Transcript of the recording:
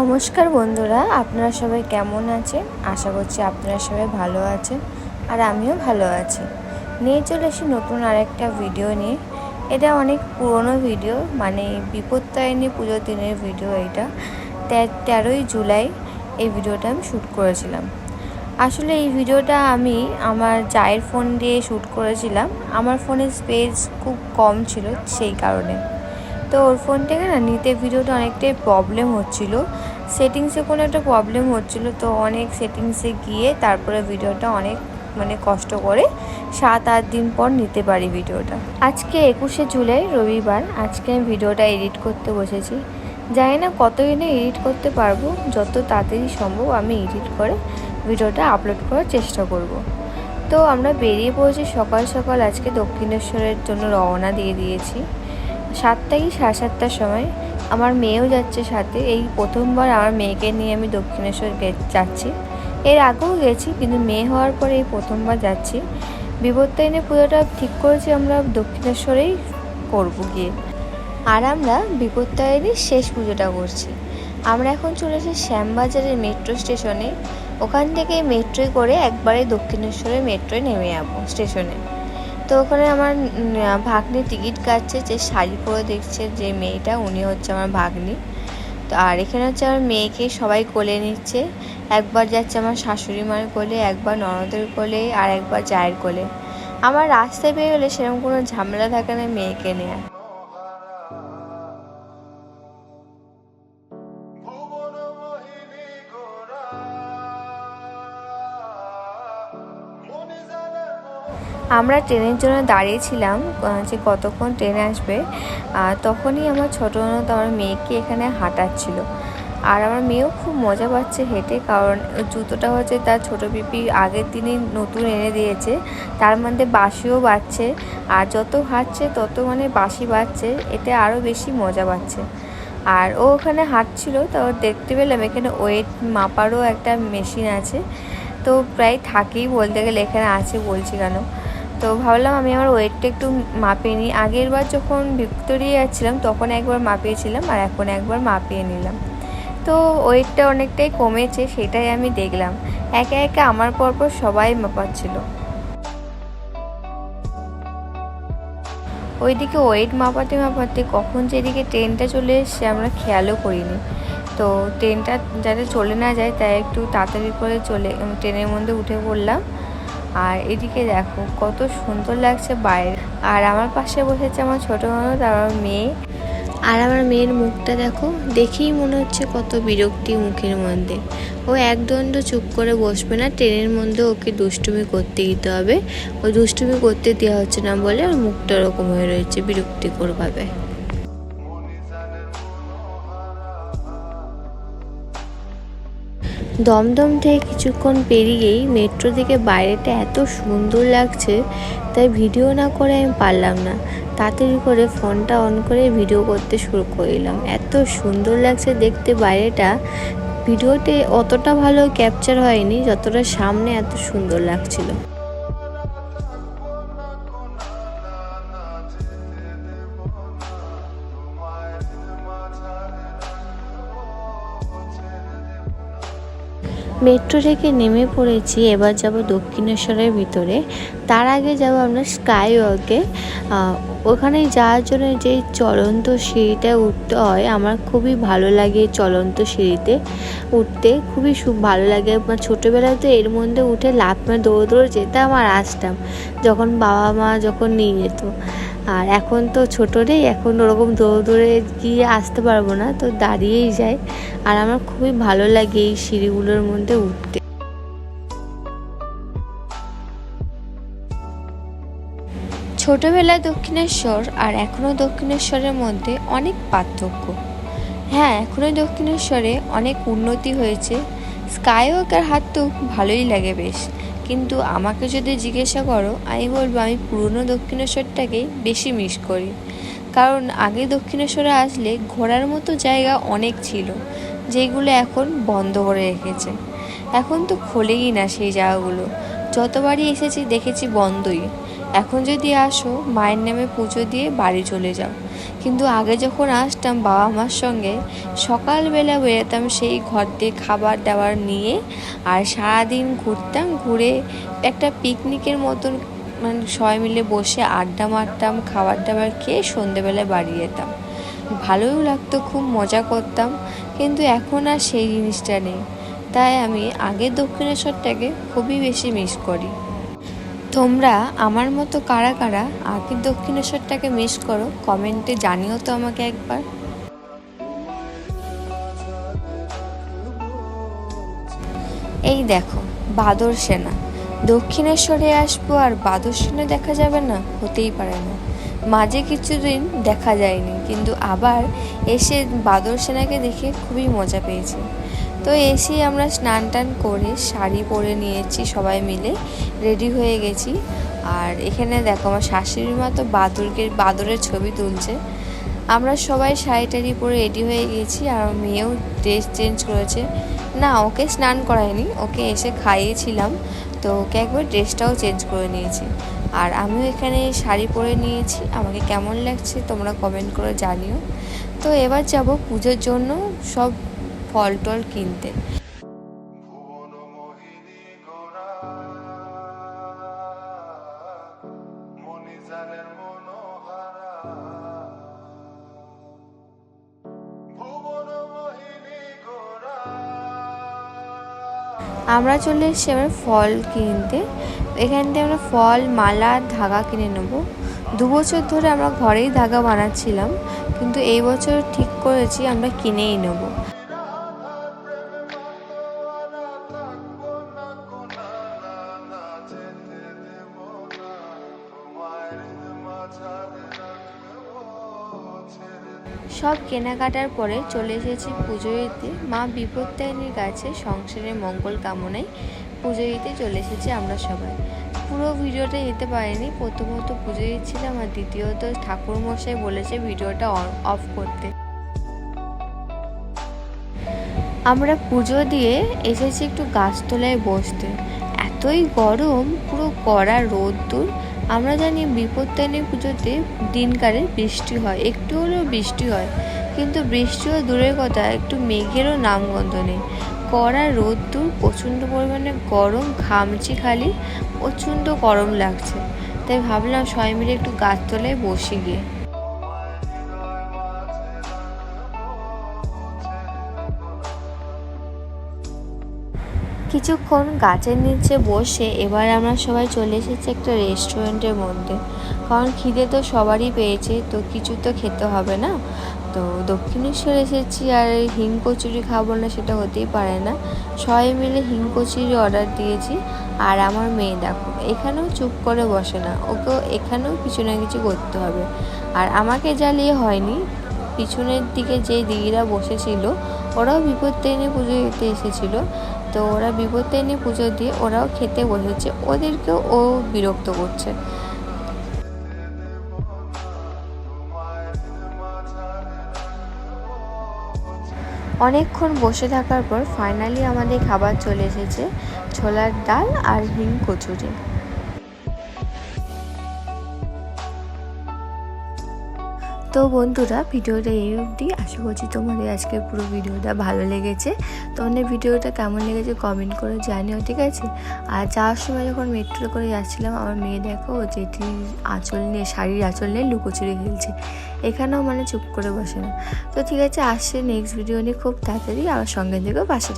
নমস্কার বন্ধুরা, আপনারা সবাই কেমন আছেন? আশা করছি আপনারা সবাই ভালো আছেন আর আমিও ভালো আছি। নিয়ে চলে এসি নতুন আরেকটা ভিডিও নিয়ে। এটা অনেক পুরনো ভিডিও মানে বিপত্তায়নী পুজোর দিনের ভিডিও এটা। তেরোই জুলাই এই ভিডিওটা আমি শ্যুট করেছিলাম। আসলে এই ভিডিওটা আমি আমার জায়ের ফোন দিয়ে শ্যুট করেছিলাম। আমার ফোনের স্পেস খুব কম ছিল সেই কারণে। তো ওর ফোন থেকে না, নিতে ভিডিওটা অনেকটাই প্রবলেম হচ্ছিল। সেটিংসে কোনো একটা প্রবলেম হচ্ছিল, তো অনেক সেটিংসে গিয়ে তারপরে ভিডিওটা অনেক মানে কষ্ট করে সাত, আট দিন পর নিতে পারি ভিডিওটা। আজকে একুশে জুলাই, রবিবার, আজকে আমি ভিডিওটা এডিট করতে বসেছি। জানি না কত কতদিনে এডিট করতে পারব, যত তাড়াতাড়ি সম্ভব আমি এডিট করে ভিডিওটা আপলোড করার চেষ্টা করব। তো আমরা বেরিয়ে পড়েছি সকাল সকাল আজকে দক্ষিণেশ্বরের জন্য রওনা দিয়ে দিয়েছি। সাতটা কি সাড়ে সাতটার সময়। আমার মেয়েও যাচ্ছে সাথে। এই প্রথমবার আমার মেয়েকে নিয়ে আমি দক্ষিণেশ্বর যাচ্ছি। এর আগেও গেছি, কিন্তু মেয়ে হওয়ার পরে এই প্রথমবার যাচ্ছি। বিপত্তায়নী পুজোটা ঠিক করেছি, আমরা দক্ষিণেশ্বরেই করব গিয়ে। আর আমরা বিপত্তায়নীর শেষ পুজোটা করছি। আমরা এখন চলে এসেছি শ্যামবাজারের মেট্রো স্টেশনে। ওখান থেকে মেট্রোয় করে একবারে দক্ষিণেশ্বরের মেট্রোয় নেমে যাব স্টেশনে। তো ওখানে আমার ভাগ্নি টিকিট কাটছে, যে শাড়ি পরে দেখছে যে মেয়েটা, উনি হচ্ছে আমার ভাগ্নি। তো আর এখানে হচ্ছে আমার মেয়েকে সবাই কোলে নিচ্ছে। একবার যাচ্ছে আমার শাশুড়ি মার কোলে, একবার ননদের কোলে, আর একবার জায়ের কোলে। আমার রাস্তায় বেরোলে সেরকম কোনো ঝামেলা থাকে না মেয়েকে নেওয়া আমরা ট্রেনের জন্য দাঁড়িয়েছিলাম যে কতক্ষণ ট্রেন আসবে তখনই আমার ছোটো আমার মেয়েকে এখানে হাঁটাচ্ছিল। আর আমার মেয়েও খুব মজা পাচ্ছে হেঁটে, কারণ জুতোটা হচ্ছে তার ছোটো পিপি আগের দিনই নতুন এনে দিয়েছে। তার মধ্যে বাসিও বাড়ছে আর যত হাঁটছে তত মানে বাসি বাজছে, এতে আরও বেশি মজা পাচ্ছে। আর ও ওখানে হাঁটছিল, তো দেখতে পেলাম এখানে ওয়েট মাপারও একটা মেশিন আছে। তো প্রায় থাকেই বলতে গেলে, এখানে আছে বলছি কেন? তো ভাবলাম আমি আমার ওয়েটটা একটু মাপিয়ে নিই। আগের বার যখন ভিক্টোরিয়া যাচ্ছিলাম তখন একবার মাপিয়েছিলাম আর এখন একবার মাপিয়ে নিলাম। তো ওয়েটটা অনেকটাই কমেছে, সেটাই আমি দেখলাম। একে একে আমার পরপর সবাই মাপাচ্ছিল। ওইদিকে ওয়েট মাপাতে মাপাতে কখন যেদিকে ট্রেনটা চলে এসছে, আমরা খেয়ালও করিনি। তো ট্রেনটা যাতে চলে না যায়, তাই একটু তাড়াতাড়ি করে চলে ট্রেনের মধ্যে উঠে পড়লাম। আর এদিকে দেখো, কত সুন্দর লাগছে বাইরে। আর আমার পাশে বসেছে আমার ছোটো ননদ আর আমার মেয়ে। আর আমার মেয়ের মুখটা দেখো, দেখেই মনে হচ্ছে কত বিরক্তি মুখের মধ্যে। ও একদণ্ড চুপ করে বসবে না, ট্রেনের মধ্যে ওকে দুষ্টুমি করতে দিতে হবে। ও দুষ্টুমি করতে দেওয়া হচ্ছে না বলে ওর মুখটা ওরকম হয়ে রয়েছে বিরক্তিকরভাবে। দমদম থেকে কিছুক্ষণ পেরিয়েই মেট্রো থেকে বাইরেটা এত সুন্দর লাগছে, তাই ভিডিও না করে আমি পারলাম না। তাড়াতাড়ি করে ফোনটা অন করে ভিডিও করতে শুরু করলাম এত সুন্দর লাগছে দেখতে বাইরেটা। ভিডিওতে অতটা ভালো ক্যাপচার হয়নি, যতটা সামনে এত সুন্দর লাগছিল। মেট্রো থেকে নেমে পড়েছি, এবার যাব দক্ষিণেশ্বরের ভিতরে। তার আগে যাব আমরা স্কাই ওয়াকে ওখানে যাওয়ার জন্য যে চলন্ত সিঁড়িটা উঠতে হয়, আমার খুবই ভালো লাগে চলন্ত সিঁড়িতে উঠতে। খুবই ভালো লাগে। আমার ছোটোবেলায় তো এর মধ্যে উঠে লাফ মেরে, দৌড়ে দৌড়ে যেতাম আর আসতাম, যখন বাবা মা যখন নিয়ে যেত। আর এখন তো ছোটো নেই এখন ওরকম দৌড়ে দৌড়ে গিয়ে আসতে পারব না, তো দাঁড়িয়েই যাই। আর আমার খুবই ভালো লাগে এই সিঁড়িগুলোর মধ্যে উঠতে। ছোটবেলায় দক্ষিণেশ্বর আর এখনও দক্ষিণেশ্বরের মধ্যে অনেক পার্থক্য। হ্যাঁ এখনও দক্ষিণেশ্বরে অনেক উন্নতি হয়েছে। স্কাইওয়াকের হাত তো ভালোই লাগে বেশ। কিন্তু আমাকে যদি জিজ্ঞাসা করো, আমি বলব আমি পুরনো দক্ষিণেশ্বরটাকেই বেশি মিস করি। কারণ আগে দক্ষিণেশ্বরে আসলে ঘোরার মতো জায়গা অনেক ছিল, যেগুলো এখন বন্ধ করে রেখেছে। এখন তো খোলেই না সেই জায়গাগুলো। যতবারই এসেছি দেখেছি বন্ধই। এখন যদি আসো, মায়ের নামে পুজো দিয়ে বাড়ি চলে যাও। কিন্তু আগে যখন আসতাম বাবা মার সঙ্গে, সকালবেলা বেরোতাম সেই ঘর দিয়ে খাবার দাবার নিয়ে আর সারাদিন ঘুরতাম, ঘুরে একটা পিকনিকের মতন মানে সবাই মিলে বসে আড্ডা মারতাম, খাবার দাবার খেয়ে সন্ধেবেলায় বাড়ি যেতাম। ভালোই লাগতো, খুব মজা করতাম, কিন্তু এখন আর সেই জিনিসটা নেই। তাই আমি আগে দক্ষিণেশ্বরটাকে খুবই বেশি মিস করি। তোমরা আমার মতো কারা কারা আগের দক্ষিণেশ্বরটাকে মিস করো কমেন্টে জানিও তো আমাকে একবার। এই দেখো, বাদর সেনা। দক্ষিণেশ্বরে আসব আর বাদর সেনা দেখা যাবে না? হতেই পারে না। মাঝে কিছুদিন দেখা যায়নি, কিন্তু আবার এসে বাদর সেনাকে দেখে খুবই মজা পেয়েছি। তো এসে আমরা স্নান টান করে শাড়ি পরে নিয়েছি সবাই মিলে রেডি হয়ে গেছি। আর এখানে দেখো আমার শাশুড়ি মা তো বাদুরকে, বাদরের ছবি তুলছে। আমরা সবাই শাড়ি টাড়ি পরে রেডি হয়ে গেছি আর মেয়েও ড্রেস চেঞ্জ করেছে। না, ওকে স্নান করায়নি, ওকে এসে খাইয়েছিলাম। তো ওকে একবার ড্রেসটাও চেঞ্জ করে নিয়েছি। আর আমিও এখানে শাড়ি পরে নিয়েছি, আমাকে কেমন লাগছে তোমরা কমেন্ট করে জানিও। তো এবার যাব পুজোর জন্য, সব ফল টল কিনতে। আমরা চলে এসেছি এবার ফল কিনতে। এখান থেকে আমরা ফল, মালা, ধাগা কিনে নেব। দু বছর ধরে আমরা ঘরেই ধাগা বানাচ্ছিলাম, কিন্তু এই বছর ঠিক করেছি, আমরা কিনেই নেব। সব কেনাকাটার পরে চলে এসেছি পুজো দিতে মা বিপত্তায়নীর কাছে সংসারের মঙ্গল কামনায় পুজো দিতে চলে এসেছি আমরা সবাই। পুরো ভিডিওটা দিতে পারিনি, প্রথমত পুজো দিচ্ছিলাম আর দ্বিতীয়ত ঠাকুরমশাই বলেছে ভিডিওটা অফ করতে। আমরা পুজো দিয়ে এসেছি একটু গাছতলায় বসতে। এতই গরম, পুরো কড়া রোদ্দুর আমরা জানি বিপত্তায়নী পুজোতে দিনকালে বৃষ্টি হয়। একটু হলেও বৃষ্টি হয়। কিন্তু বৃষ্টিও দূরের কথা, একটু মেঘেরও নামগন্ধ নেই। কড়া রোদ্দুর, প্রচণ্ড পরিমাণে গরম ঘামছি খালি, প্রচণ্ড গরম লাগছে। তাই ভাবলাম সবাই মিলে একটু গাছতলায় বসে গিয়ে কিছুক্ষণ গাছের নিচে বসে এবার আমরা সবাই চলে এসেছি একটা রেস্টুরেন্টের মধ্যে। কারণ খিদে তো সবারই পেয়েছে, তো কিছু তো খেতে হবে না? তো দক্ষিণেশ্বর এসেছি আর হিম কচুরি খাব না সেটা হতেই পারে না। সবাই মিলে হিং কচুরি অর্ডার দিয়েছি। আর আমার মেয়ে দেখো, এখানেও চুপ করে বসে না, ওকেও এখানেও কিছু না কিছু করতে হবে। আর আমাকে জ্বালিয়ে হয়নি। পিছনের দিকে যে দিদিরা বসেছিল, ওরাও বিপত্তারিণী পুজো দিতে এসেছিল। তো ওরা বিপত্তারিণী পুজো দিয়ে ওরাও খেতে বসেছে। ওদেরকেও ও বিরক্ত করছে। অনেকক্ষণ বসে থাকার পর ফাইনালি আমাদের খাবার চলে এসেছে, ছোলার ডাল আর হিং কচুরি। তো বন্ধুরা, ভিডিওটা এই অবধি। আশা করছি তোমাদের আজকের পুরো ভিডিওটা ভালো লেগেছে। তোমাদের ভিডিওটা কেমন লেগেছে কমেন্ট করে জানিও, ঠিক আছে? আর যাওয়ার সময় যখন মেট্রো করে যাচ্ছিলাম, আমার মেয়ে দেখো যেটি আঁচল নিয়ে, শাড়ির আঁচল নিয়ে লুকোচুরি খেলছে। এখানেও মানে চুপ করে বসে না। তো ঠিক আছে, আসছে নেক্সট ভিডিও নিয়ে খুব তাড়াতাড়ি আমার সঙ্গে থেকেও পাশে থেকো।